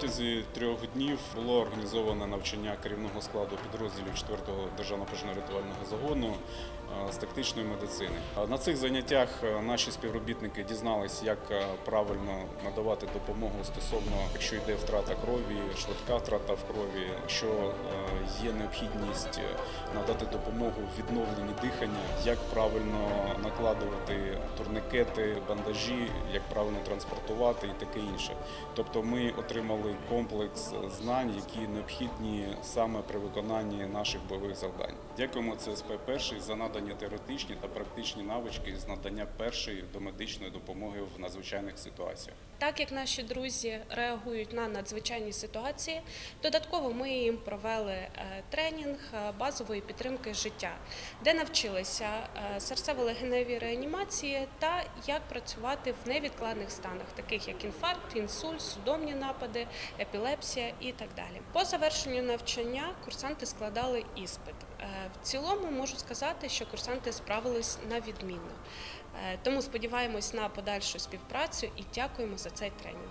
протязі трьох днів було організоване навчання керівного складу підрозділів 4-го державного пожежно-рятувального загону е, з тактичної медицини. На цих заняттях е, наші співробітники дізнались, як е, правильно надавати допомогу стосовно, якщо йде втрата крові, швидка втрата в крові, е, є необхідність е, надати допомогу в відновленні дихання, як правильно накладувати турникети, бандажі, як правильно транспортувати і таке інше. Тобто ми отримали комплекс знань, які необхідні саме при виконанні наших бойових завдань. Дякуємо ЦСП перший за надані теоретичні та практичні навички з надання першої домедичної допомоги в надзвичайних ситуаціях. Так як наші друзі реагують на надзвичайні ситуації, додатково ми їм провели е, тренінг е, базової підтримки життя, де навчилися е, серцево-легеневій реанімації та як працювати в невідкладних станах, таких як інфаркт, інсульт, судомні напади, епілепсія і так далі. По завершенню навчання курсанти складали іспит. Е, В цілому можу сказати, що курсанти справились на відмінно. Е, Тому сподіваємось на подальшу співпрацю і дякуємо за цей тренінг.